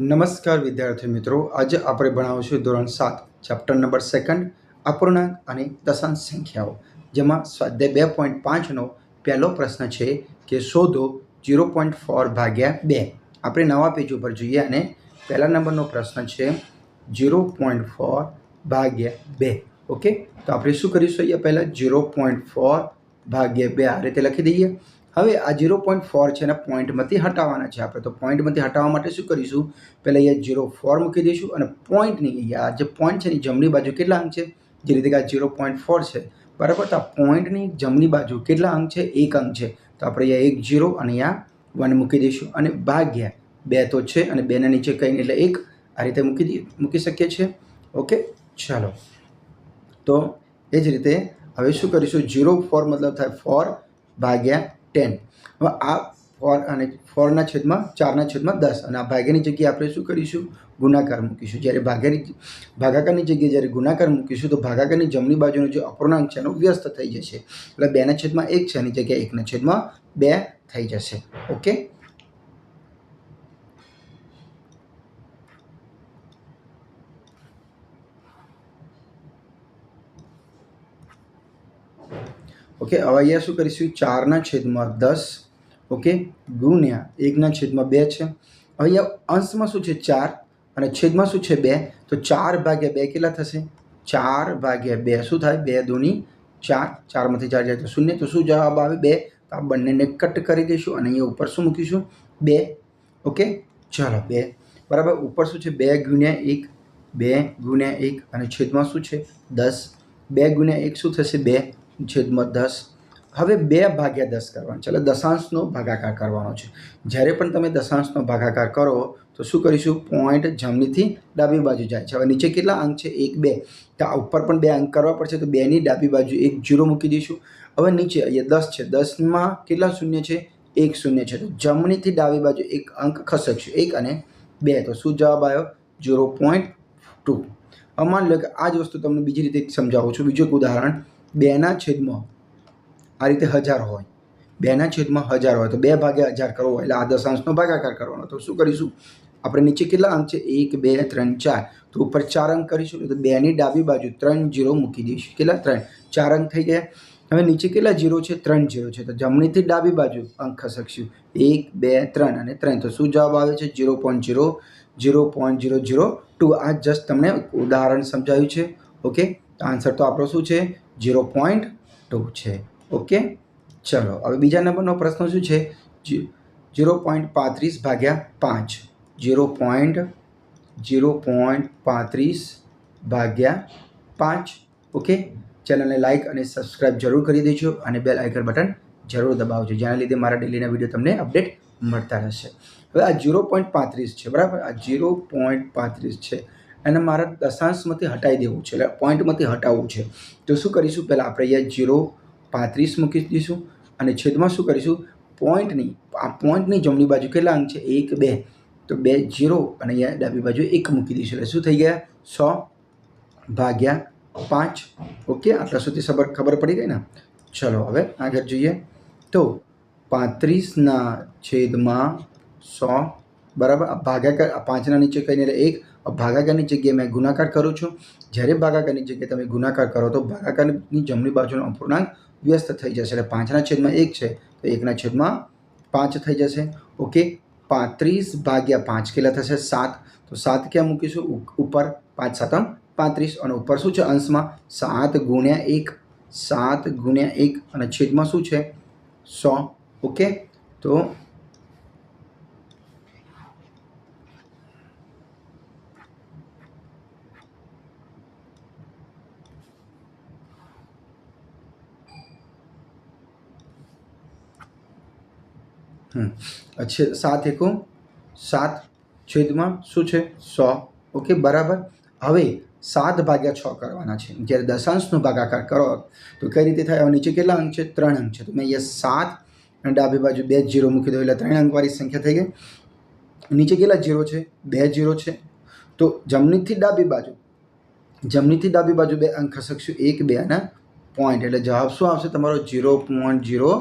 નમસ્કાર વિદ્યાર્થી મિત્રો, આજે આપણે ભણાવીશું ધોરણ સાત ચેપ્ટર નંબર સેકન્ડ અપૂર્ણાંક અને દશાંશ સંખ્યાઓ, જેમાં સ્વાધ્યાય બે પોઈન્ટ પાંચનો પહેલો પ્રશ્ન છે કે શોધો જીરો પોઈન્ટ ફોર ભાગ્યા બે. આપણે નવા પેજ ઉપર જોઈએ અને પહેલા નંબરનો પ્રશ્ન છે જીરો પોઈન્ટ ફોર ભાગ્યા બે. ઓકે તો આપણે શું કરીશું અહીંયા પહેલાં જીરો પોઈન્ટ ફોર ભાગ્યા બે આ રીતે લખી દઈએ. હવે આ ઝીરો પોઈન્ટ ફોર છે એના પોઈન્ટમાંથી હટાવવાના છે આપણે. તો પોઈન્ટમાંથી હટાવવા માટે શું કરીશું? પહેલાં અહીંયા ઝીરો ફોર મૂકી દઈશું અને પોઈન્ટની અહીંયા જે પોઈન્ટ છે એની જમણી બાજુ કેટલા અંક છે? જે રીતે કે આ ઝીરો પોઈન્ટ ફોર છે. બરાબર? તો આ પોઈન્ટની જમણી બાજુ કેટલા અંક છે? એક અંક છે. તો આપણે અહીંયા એક ઝીરો અને અહીંયા વન મૂકી દઈશું અને ભાગ્યા બે તો છે અને બેના નીચે કંઈ એટલે એક આ રીતે મૂકી દઈએ મૂકી શકીએ છીએ. ઓકે? ચાલો. તો એ જ રીતે હવે શું કરીશું? જીરો ફોર મતલબ થાય ફોર ભાગ્યા ટેન હવે આ ફોર અને ફોરના છેદમાં ચારના છેદમાં દસ. અને આ ભાગ્યની જગ્યાએ આપણે શું કરીશું? ગુણાકાર મૂકીશું. જ્યારે ભાગ્યની ભાગાકારની જગ્યાએ જ્યારે ગુણાકાર મૂકીશું, તો ભાગાકારની જમણી બાજુનો જે અપૂર્ણાંક છે એનો વ્યસ્ત થઈ જશે. એટલે બેના છેદમાં એક છે એની જગ્યાએ એકના છેદમાં બે થઈ જશે. ઓકે ઓકે, હવે અહીંયા શું કરીશું? ચારના છેદમાં દસ, ઓકે? ગુણ્યા એકના છેદમાં બે છે. અહીંયા અંશમાં શું છે? ચાર અને છેદમાં શું છે? બે. તો ચાર ભાગ્યા બે કેટલા થશે? ચાર ભાગ્યા બે. શું થાય? બે દોની ચાર. ચારમાંથી ચાર જાય તો શૂન્ય. તો શું જવાબ આવે? બે. તો આ બંનેને કટ કરી દઈશું અને અહીંયા ઉપર શું મૂકીશું? બે. ઓકે? ચાલો, બે. બરાબર? ઉપર શું છે? બે ગુણ્યા એક. બે ગુણ્યા એક. અને છેદમાં શું છે? દસ. બે ગુણ્યા એક શું થશે? બે. છેદમાં દસ. હવે બે ભાગ્યા દસ કરવાનો છે. એટલે દશાંશનો ભાગાકાર કરવાનો છે. જ્યારે પણ તમે દશાંશનો ભાગાકાર કરો, તો શું કરીશું? પોઈન્ટ જમણીથી ડાબી બાજુ જાય છે. હવે નીચે કેટલા અંક છે? એક, બે. તો આ ઉપર પણ બે અંક કરવા પડશે, તો બેની ડાબી બાજુ એક, જીરો મૂકી દઈશું. હવે નીચે અહીંયા દસ છે. દસમાં કેટલા શૂન્ય છે? એક શૂન્ય છે. તો જમણીથી ડાબી બાજુ એક અંક ખસકશું એક અને બે. તો શું જવાબ આવ્યો? Zero point two. હવે માની લો કે આ જ વસ્તુ તમને બીજી રીતે સમજાવું છું. બીજું એક ઉદાહરણ. બેના છેદમાં આ રીતે હજાર હોય. બેના છેદમાં હજાર હોય તો બે ભાગે હજાર કરવો એટલે આ દશાંશનો ભાગાકાર કરવાનો. તો શું કરીશું? આપણે નીચે કેટલા અંક છે? એક, બે, ત્રણ, ચાર. તો ઉપર ચાર અંક કરીશું તો બેની ડાબી બાજુ ત્રણ, જીરો મૂકી દઈશું. કેટલા? ત્રણ. ચાર અંક થઈ ગયા. હવે નીચે કેટલા જીરો છે? ત્રણ જીરો છે. તો જમણીથી ડાબી બાજુ અંક ખસકશું. એક, બે, ત્રણ અને ત્રણ. તો શું જવાબ આવે છે? Zero point zero zero point zero zero two. આ જસ્ટ તમને ઉદાહરણ સમજાયું છે. ઓકે? આન્સર તો આપણો શું છે? જીરો પોઈન્ટ ટુ છે. ઓકે? ચલો, હવે બીજા નંબરનો પ્રશ્ન શું છે? જીરો પોઈન્ટ પાંત્રીસ ભાગ્યા પાંચ. જીરો પોઈન્ટ જીરો પોઈન્ટ પાંત્રીસ ભાગ્યા પાંચ. ઓકે? ચેનલને લાઇક અને સબસ્ક્રાઈબ જરૂર કરી દેજો અને બેલ આઇકન બટન જરૂર દબાવજો. જેના લીધે મારા ડેલીના વીડિયો તમને અપડેટ મળતા રહેશે. હવે આ જીરો પોઈન્ટ પાંત્રીસ છે, બરાબર? આ જીરો પોઈન્ટ પાંત્રીસ છે. એને મારા દશાંશમાંથી હટાવી દેવું છે, એટલે પોઈન્ટમાંથી હટાવવું છે. તો શું કરીશું? પહેલાં આપણે અહીંયા જીરો પાંત્રીસ મૂકી દઈશું અને છેદમાં શું કરીશું? પોઈન્ટની, આ પોઈન્ટની જમણી બાજુ કેટલા અંક છે? એક, બે. તો બે, જીરો અને અહીંયા ડાબી બાજુ એક મૂકી દઈશું. એટલે શું થઈ ગયા? સો ભાગ્યા પાંચ. ઓકે, આટલા સુધી ખબર ખબર પડી ગઈ ને? ચલો, હવે આગળ જોઈએ. તો પાંત્રીસના છેદમાં સો બરાબર? ભાગાકાર પાંચના નીચે કહીને એટલે એક ભાગાકારની જગ્યાએ મેં ગુણાકાર કરું છું. જ્યારે ભાગાકારની જગ્યાએ તમે ગુણાકાર કરો તો ભાગાકારની જમણી બાજુનો અપૂર્ણાંક વ્યસ્ત થઈ જશે. એટલે પાંચના છેદમાં એક છે, તો એકના છેદમાં પાંચ થઈ જશે. ઓકે? પાંત્રીસ ભાગ્યા પાંચ કેટલા થશે? સાત. તો સાત ક્યાં મૂકીશું? ઉપર પાંચ સાતમ પાંત્રીસ. અને ઉપર શું છે અંશમાં? સાત ગુણ્યા એક. સાત ગુણ્યા એક. અને છેદમાં શું છે? સો. ઓકે? તો છે સાત એકો, સાત છેદમાં શું છે? સો. ઓકે, બરાબર. હવે સાત ભાગ્યા છ કરવાના છે. જ્યારે દશાંશનો ભાગાકાર કરો, તો કઈ રીતે થાય? હવે નીચે કેટલા અંક છે? ત્રણ અંક છે. તો મેં અહીંયા સાત અને ડાબી બાજુ બે જીરો મૂકી દો એટલે ત્રણ અંકવાળી સંખ્યા થઈ ગઈ. નીચે કેટલા જીરો છે? બે જીરો છે. તો જમણીથી ડાબી બાજુ, જમણીથી ડાબી બાજુ બે અંક ખસકશું. એક, બે અને પોઈન્ટ એટલે જવાબ શું આવશે? તમારો જીરો પોઈન્ટ જીરો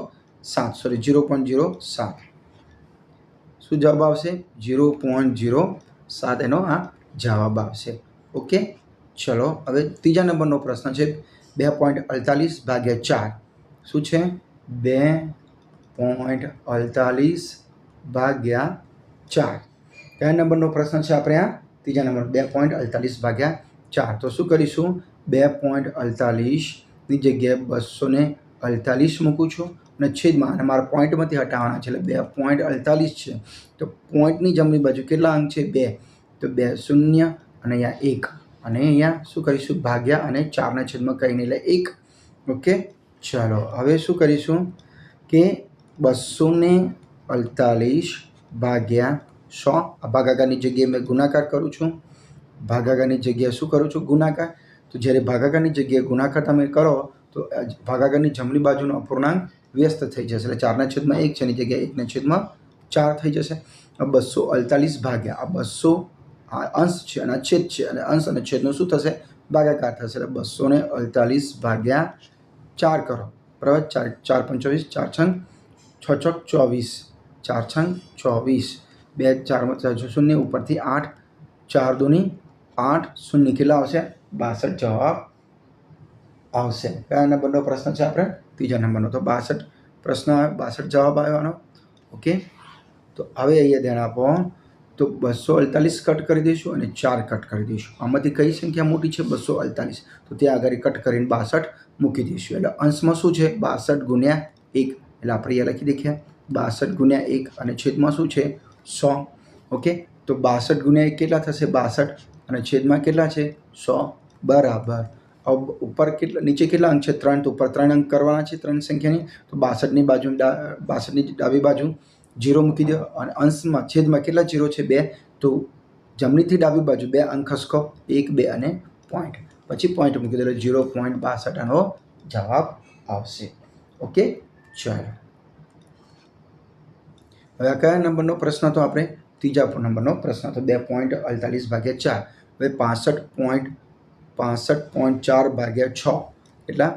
સાત સોરી જીરો પોઈન્ટ જીરો સાત. શું જવાબ આવશે? જીરો પોઈન્ટ જીરો સાત એનો આ જવાબ આવશે. ઓકે? ચલો, હવે ત્રીજા નંબરનો પ્રશ્ન છે. બે પોઈન્ટ અડતાલીસ ભાગ્યા ચાર. શું છે? બે પોઈન્ટ અડતાલીસ ભાગ્યા ચાર. કયા નંબરનો પ્રશ્ન છે આપણે આ? ત્રીજા નંબર. બે પોઈન્ટ અડતાલીસ ભાગ્યા ચાર. તો શું કરીશું? બે પોઈન્ટ અડતાલીસની જગ્યાએ બસો ને અડતાલીસ મૂકું છું. અને છેદમાં અને મારા પોઈન્ટમાંથી હટાવવાના છે. એટલે બે પોઈન્ટ અડતાલીસ છે. તો પોઈન્ટની જમણી બાજુ કેટલા અંક છે? બે. તો બે શૂન્ય અને અહીંયા એક. અને અહીંયા શું કરીશું? ભાગ્યા અને ચારના છેદમાં કહીને એટલે એક. ઓકે? ચાલો, હવે શું કરીશું કે બસો ને અડતાલીસ ભાગ્યા સો. આ ભાગાકારની જગ્યાએ મેં ગુણાકાર કરું છું. ભાગાકારની જગ્યાએ શું કરું છું? ગુણાકાર. તો જ્યારે ભાગાકારની જગ્યાએ ગુણાકાર તમે કરો, તો ભાગાકારની જમણી બાજુનો અપૂર્ણાંક વ્યસ્ત થઈ જશે. એટલે ચારના છેદમાં એક છે એની જગ્યાએ એકના છેદમાં ચાર થઈ જશે. આ બસો અડતાલીસ ભાગ્યા. આ બસો આ અંશ છે અને આ છેદ છે. અને અંશ અને છેદનું શું થશે? ભાગાકાર થશે. એટલે બસો ને અડતાલીસ ભાગ્યા ચાર કરો. બરાબર? ચાર ચાર પંચોવીસ ચાર છંગ, છ છ ચોવીસ. ચાર છંગ ચોવીસ. બે ચારમાં ચાર શૂન્ય ઉપરથી આઠ. ચાર દુની આઠ શૂન્ય કેટલા આવશે? બાસઠ. જવાબ આવશે. કયા નંબરનો પ્રશ્ન છે આપણે? ત્રીજા નંબરનો. તો બાસઠ પ્રશ્ન આવે બાસઠ જવાબ આવ્યો ઓકે તો હવે અહીંયા ધ્યાન આપો. તો બસો અડતાલીસ કટ કરી દઈશું અને ચાર કટ કરી દઈશું. આમાંથી કઈ સંખ્યા મોટી છે? બસો અડતાલીસ. તો ત્યાં આગળ કટ કરીને બાસઠ મૂકી દઈશું. એટલે અંશમાં શું છે? બાસઠ ગુણ્યા એક. એટલે આપણે અહીંયા લખી દેખીએ બાસઠ ગુણ્યા એક અને છેદમાં શું છે? સો. ઓકે તો બાસઠ ગુણ્યા એક કેટલા થશે? બાસઠ. અને છેદમાં કેટલા છે? સો. બરાબર. ઉપર કેટલા, નીચે કેટલા અંક છે? ત્રણ, તો ઉપર ત્રણ અંક કરવાના છે ત્રણ સંખ્યાની. તો બાસઠની બાજુ બાસઠની ડાબી બાજુ જીરો મૂકી દો અને અંશમાં, છેદમાં કેટલા જીરો છે? બે. તો જમણીથી ડાબી બાજુ બે અંક ખસકો એક, બે અને પોઈન્ટ પછી પોઈન્ટ મૂકી દો એટલે જીરો પોઈન્ટ બાસઠ આનો જવાબ આવશે. ઓકે? ચાલો. હવે આ કયા નંબરનો પ્રશ્ન તો આપણે? ત્રીજા નંબરનો પ્રશ્ન હતો. બે પોઈન્ટ અડતાલીસ ભાગ્યા ચાર. હવે પાસઠ પોઈન્ટ પાસઠ પોઈન્ટ ચાર ભાગ્યા છ. એટલા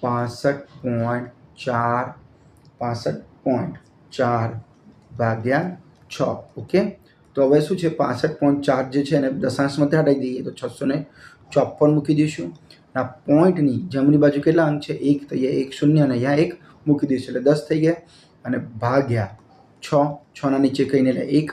પાસઠ પોઈન્ટ ચાર, પાસઠ પોઈન્ટ ચાર ભાગ્યા છ. ઓકે? તો હવે શું છે? પાસઠ પોઈન્ટ ચાર જે છે એને દશાંશમાંથી હટાવી દઈએ તો છસો ને ચોપન મૂકી દઈશું. આ પોઈન્ટની જમણી બાજુ કેટલા અંક છે? એક તો અહીંયા એક શૂન્ય અને અહીંયા એક મૂકી દઈશું. એટલે દસ થઈ ગયા અને ભાગ્યા છ. છના નીચે કહીને એટલે એક.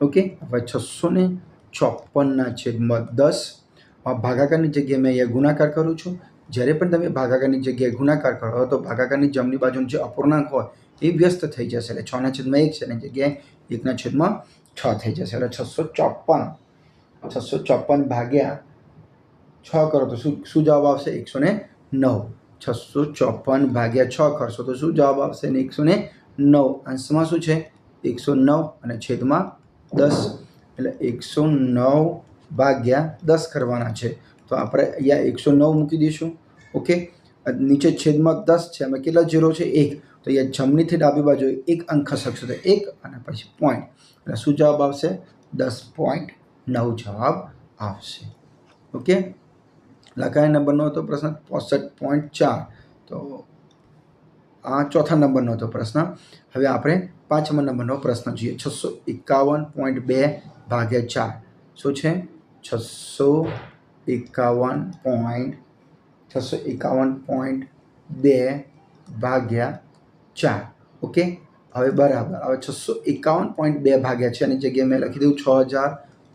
ઓકે? હવે છસો ને ચોપનના છેદમાં દસ. ભાગાકારની જગ્યાએ મેં અહીંયા ગુણાકાર કરું છું. જ્યારે પણ તમે ભાગાકારની જગ્યાએ ગુણાકાર કરો, તો ભાગાકારની જમણી બાજુનો જે અપૂર્ણાંક હોય, એ વ્યસ્ત થઈ જશે. એટલે છના છેદમાં એક છે એની જગ્યાએ એકના છેદમાં છ થઈ જશે. એટલે છસો ચોપન છસો ચોપન ભાગ્યા છ કરો તો શું શું જવાબ આવશે? એકસો ને નવ. છસો ચોપન ભાગ્યા છ કરશો તો શું જવાબ આવશે? ને એકસો ને નવ. અંશમાં શું છે? એકસો નવ અને છેદમાં દસ. એટલે એકસો નવ ભાગ્યા દસ કરવાના છે. તો આપણે અહીંયા એકસો નવ મૂકી દઈશું. ઓકે? નીચે છેદમાં દસ છે. અમે કેટલા જીરો છે? એક. તો અહીંયા જમણીથી ડાબી બાજુ એક અંક ખસકશે. તો એક અને પછી પોઈન્ટ એટલે શું જવાબ આવશે? દસ પોઈન્ટ નવ જવાબ આવશે. ઓકે? એટલે નંબરનો હતો પ્રશ્ન? પોસઠ પોઈન્ટ ચાર. તો આ ચોથા નંબરનો હતો પ્રશ્ન. હવે આપણે પાંચમા નંબરનો પ્રશ્ન જોઈએ. છસો એકાવન પોઈન્ટ બે ભાગ્યા ચાર. શું છે? છસો એકાવન પોઈન્ટ છસો એકાવન પોઈન્ટ બે ભાગ્યા ચાર. ઓકે હવે બરાબર. હવે છસો એકાવન પોઈન્ટ બે ભાગ્યા છે એની જગ્યાએ મેં લખી દઉં છ હજાર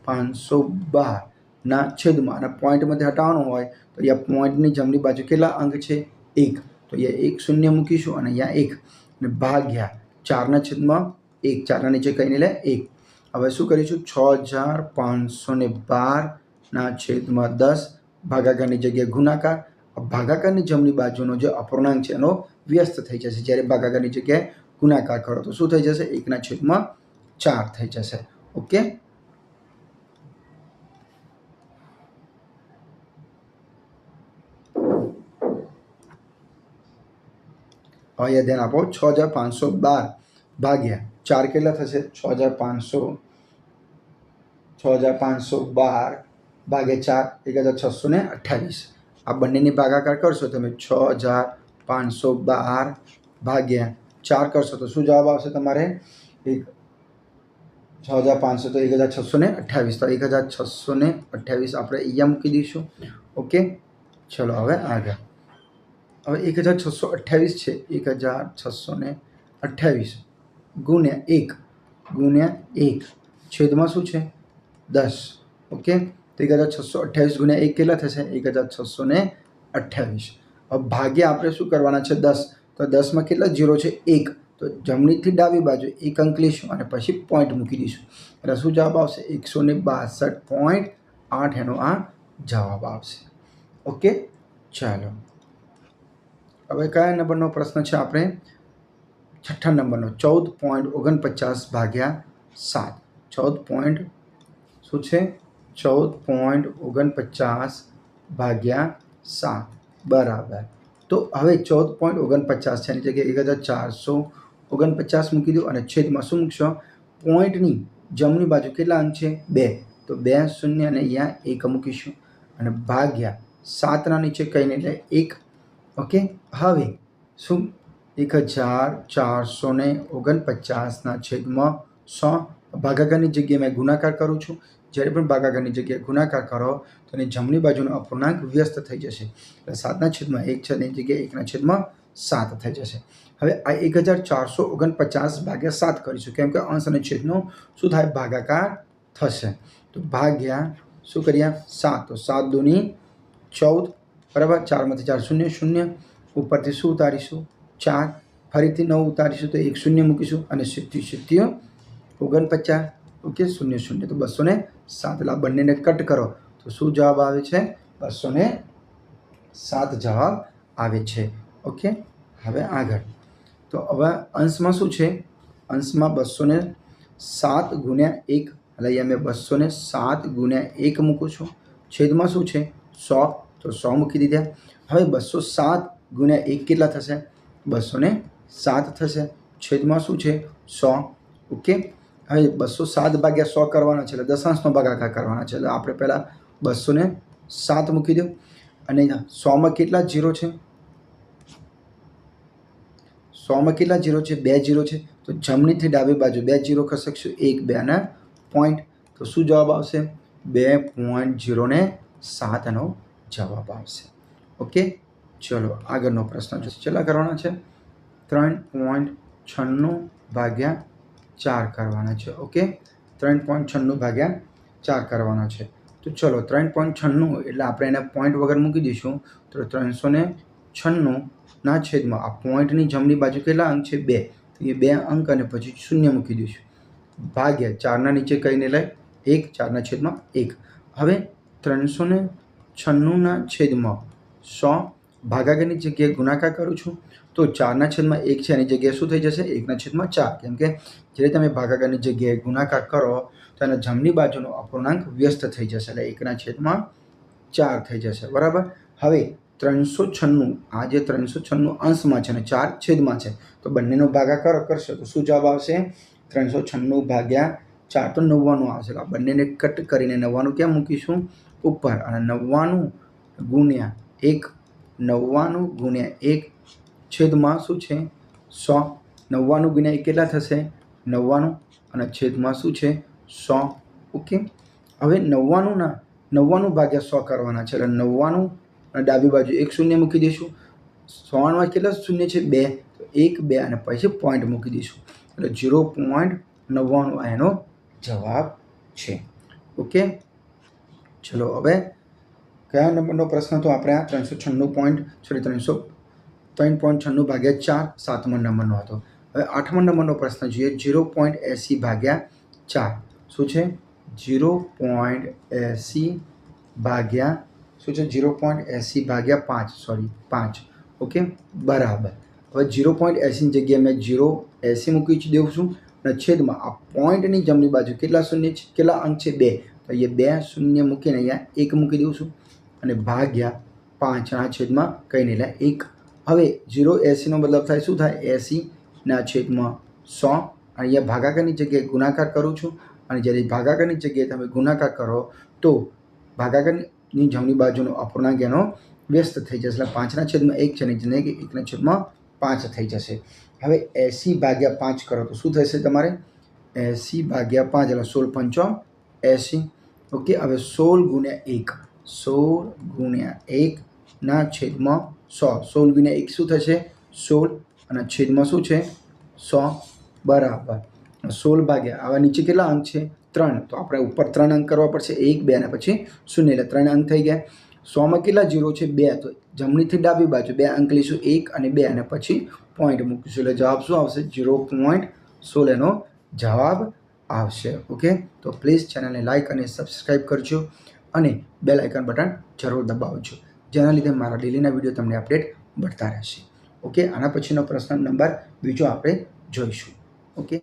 પાંચસો બારના છેદમાં. અને પોઈન્ટમાંથી હટાવવાનું હોય તો અહીંયા પોઈન્ટની જમણી બાજુ કેટલા અંક છે? એક. તો અહીંયા એક શૂન્ય મૂકીશું અને અહીંયા એક. અને ભાગ્યા ચારના છેદમાં એક. ચારના નીચે કહીને લે એક. હવે શું કરીશું? છ હજાર પાંચસો ને બારના છેદમાં દસ ભાગાકારની જગ્યાએ ગુણાકાર. ભાગાકારની જમણી બાજુનો જે અપૂર્ણાંક છે એનો વ્યસ્ત થઈ જશે. જ્યારે ભાગાકારની જગ્યાએ ગુણાકાર કરો તો શું થઈ જશે? એકના છેદમાં ચાર થઈ જશે. ઓકે? અહીંયા ધ્યાન આપો. છ હજાર પાંચસો બાર. ભાગ્યા ચાર કેટલા થશે છ હજાર પાંચસો છ હજાર પાંચસો બાર ભાગ્યા ચાર એક હજાર છસો ને અઠ્ઠાવીસ આ બંનેની ભાગાકાર કરશો તમે છ હજાર પાંચસો બાર ભાગ્યા ચાર કરશો તો શું જવાબ આવશે તમારે એક છ હજાર પાંચસો તો એક હજાર છસો ને અઠ્યાવીસ તો એક હજાર છસો ને અઠ્યાવીસ આપણે અહીંયા મૂકી દઈશું ઓકે ચલો હવે આગળ હવે એક હજાર છસો અઠ્યાવીસ છે એક હજાર છસો ને અઠ્યાવીસ ગુણ્યા એક. ગુણ્યા એક. છેદમાં શું છે? દસ. ઓકે? તો એક હજાર છસો અઠ્યાવીસ ગુણ્યા એક કેટલા થશે? એક હજાર છસો ને અઠ્યાવીસ. હવે ભાગ્યા આપણે શું કરવાના છે? દસ. તો દસમાં કેટલા? જીરો છે. એક. તો જમણીથી ડાબી બાજુ એક અંક લઈશું અને પછી પોઈન્ટ મૂકી દઈશું. એટલે શું જવાબ આવશે? એકસો ને બાસઠ પોઈન્ટ આઠ એનો આ જવાબ આવશે. ઓકે? ચાલો. હવે કયા નંબરનો પ્રશ્ન છે આપણે? છઠ્ઠા નંબરનો, ચૌદ પોઈન્ટ ઓગણપચાસ ભાગ્યા સાત. ચૌદ પોઈન્ટ શું છે? ચૌદ પોઈન્ટ ઓગણપચાસ ભાગ્યા સાત. બરાબર. તો હવે ચૌદ પોઈન્ટ ઓગણપચાસ છે, એની જગ્યાએ એક હજાર ચારસો ઓગણપચાસ મૂકી દો અને છેદમાં શું મૂકશો? પોઈન્ટની જમણી બાજુ કેટલા અંક છે? બે. તો બે શૂન્ય અને અહીંયા એક મૂકીશું. અને ભાગ્યા સાતના નીચે કહીને એટલે એક. ઓકે? હવે શું એક હજાર ચારસો ને ઓગણપચાસના છેદમાં સો ભાગાકારની જગ્યાએ મેં ગુણાકાર કરું છું. જ્યારે પણ ભાગાકારની જગ્યાએ ગુણાકાર કરો, તો એની જમણી બાજુનો અપૂર્ણાંક વ્યસ્ત થઈ જશે. એટલે સાતના છેદમાં એક છે એની જગ્યાએ એકના છેદમાં સાત થઈ જશે. હવે આ એક હજાર ચારસો ઓગણપચાસ ભાગ્યા સાત કરીશું. કેમ કે અંશ અને છેદનો શું થાય? ભાગાકાર થશે. તો ભાગ્યા શું કર્યા? સાત. તો સાત દૂની ચૌદ બરાબર ચારમાંથી ચાર શૂન્ય શૂન્ય. ઉપરથી શું ઉતારીશું? ચાર, ફરીથી નવ ઉતારીશું તો એક શૂન્ય મૂકીશું અને સિત્યુ સિત્યુ ઓગણપચાસ. ઓકે, શૂન્ય શૂન્ય. તો બસો ને સાત. એટલે આ બંનેને કટ કરો. તો શું જવાબ આવે છે? બસો ને સાત જવાબ આવે છે. ઓકે, હવે આગળ. તો હવે અંશમાં શું છે? અંશમાં બસો ને સાત ગુણ્યા એક. એટલે અહીંયા મેં બસો ને સાત ગુણ્યા એક મૂકું છું. છેદમાં શું છે? સો. તો સો મૂકી દીધા. હવે બસો સાત ગુણ્યા એક કેટલા થશે? બસો ને સાત થશે. છેદમાં શું છે? સો. ઓકે? હવે બસો સાત ભાગ્યા સો કરવાના છે, એટલે દશાંશનો ભાગાકાર કરવાના છે. એટલે આપણે પહેલાં બસો ને સાત મૂકી દો. અને સોમાં કેટલા જીરો છે? સોમાં કેટલા જીરો છે? બે જીરો છે. તો જમણીથી ડાબી બાજુ બે જીરો ખસકશું. એક, બે અને પોઈન્ટ. તો શું જવાબ આવશે? બે પોઈન્ટ જીરો ને સાત જવાબ આવશે. ઓકે? ચલો, આગળનો પ્રશ્ન જો કેટલા કરવાના છે. ત્રણ પોઈન્ટ છન્નું ભાગ્યા ચાર કરવાના છે. ઓકે? ત્રણ પોઈન્ટ છન્નું ભાગ્યા ચાર કરવાના છે. તો ચલો, ત્રણ પોઈન્ટ છન્નું એટલે આપણે એને પોઈન્ટ વગર મૂકી દઈશું. તો ત્રણસો ને છન્નુંના છેદમાં આ પોઈન્ટની જમણી બાજુ કેટલા અંક છે? બે. એ બે અંક અને પછી શૂન્ય મૂકી દઈશું. ભાગ્યા ચારના નીચે કહીને લઈ, એક ચારના છેદમાં એક. હવે ત્રણસો ને છન્નુંના છેદમાં સો ભાગાકારની જગ્યાએ ગુણાકાર કરું છું, તો ચારના છેદમાં એક છે, એની જગ્યાએ શું થઈ જશે? એકના છેદમાં ચાર. કેમ કે જ્યારે તમે ભાગાકારની જગ્યાએ ગુણાકાર કરો, તો એના જમણી બાજુનો અપૂર્ણાંક વ્યસ્ત થઈ જશે, એટલે એકના છેદમાં ચાર થઈ જશે. બરાબર? હવે ત્રણસો છન્નું, આ જે ત્રણસો છન્નું અંશમાં છે અને ચાર છેદમાં છે, તો બંનેનો ભાગાકાર કરશે, તો શું જવાબ આવશે? ત્રણસો છન્નું ભાગ્યા ચાર, તો નવ્વાણું આવશે. આ બંનેને કટ કરીને નવ્વાણું ક્યાં મૂકીશું? ઉપર. અને નવ્વાણું ગુણ્યા એક નવ્વાણું ગુણ્યા એક છેદમાં શું છે? સો. નવ્વાણું ગુણ્યા એક કેટલા થશે? નવ્વાણું. અને છેદમાં શું છે? સો. ઓકે. હવે નવ્વાણુંના, નવ્વાણું ભાગ્યા સો કરવાના છે. એટલે નવ્વાણું અને ડાબી બાજુ એક શૂન્ય મૂકી દઈશું. સોમાં કેટલા શૂન્ય છે? બે. તો એક, બે અને પછી પોઈન્ટ મૂકી દઈશું. એટલે ઝીરો પોઈન્ટ નવ્વાણું એનો જવાબ છે. ઓકે? ચલો હવે કયા નંબરનો પ્રશ્ન તો આપણે આ ત્રણસો છન્નું પોઈન્ટ સોરી ત્રણસો ત્રણ પોઈન્ટ છન્નું ભાગ્યા ચાર સાતમા નંબરનો હતો. હવે આઠમા નંબરનો પ્રશ્ન જોઈએ. ઝીરો પોઈન્ટ એંસી ભાગ્યા ચાર. શું છે? ઝીરો પોઈન્ટ એંસી ભાગ્યા શું છે? ઝીરો પોઈન્ટ એંસી ભાગ્યા પાંચ સોરી પાંચ. ઓકે? બરાબર. હવે ઝીરો પોઈન્ટ એંસીની જગ્યાએ મેં ઝીરો એંસી મૂકી દઉં છું. અને છેદમાં આ પોઈન્ટની જમણી બાજુ કેટલા શૂન્ય છે? કેટલા અંક છે? બે. તો અહીંયા બે શૂન્ય મૂકીને અહીંયા એક મૂકી દઉં છું. અને ભાગ્યા પાંચના છેદમાં કહીને એટલે એક. હવે ઝીરો એંસીનો મતલબ થાય શું થાય? એંસીના છેદમાં સો. અહીંયા ભાગાકારની જગ્યાએ ગુણાકાર કરું છું. અને જ્યારે ભાગાકારની જગ્યાએ તમે ગુણાકાર કરો, તો ભાગાકારની જમણી બાજુનો અપૂર્ણાંક એનો વ્યસ્ત થઈ જશે. એટલે પાંચના છેદમાં એક છે ને જેને કે એકના છેદમાં પાંચ થઈ જશે. હવે એંસી ભાગ્યા પાંચ કરો, તો શું થશે તમારે? એંસી ભાગ્યા પાંચ, એટલે સોળ પંચો એંસી. ઓકે, હવે સોળ ગુણ્યા એક. સોળ ગુણ્યા એકના છેદમાં સો. સોળ ગુણ્યા એક શું થશે? સોળ. અને છેદમાં શું છે? સો. બરાબર. સોળ ભાગ્યા આવા નીચે કેટલા અંક છે? ત્રણ. તો આપણે ઉપર ત્રણ અંક કરવા પડશે. એક, બે અને પછી શૂન્ય. એટલે ત્રણ અંક થઈ ગયા. સોમાં કેટલા જીરો છે? બે. તો જમણીથી ડાબી બાજુ બે અંક લઈશું. એક અને બે અને પછી પોઈન્ટ મૂકીશું. એટલે જવાબ શું આવશે? જીરો પોઈન્ટ સોળ એનો જવાબ આવશે. ઓકે? તો પ્લીઝ ચેનલને લાઇક અને સબસ્ક્રાઈબ કરજો. અને બેલ આઇકન બટન જરૂર દબાવજો. જેના લીધે મારા ડેલીના વીડિયો તમને અપડેટ મળતા રહેશે. ઓકે આના પછીનો પ્રશ્ન નંબર બીજો આપણે જોઈશું.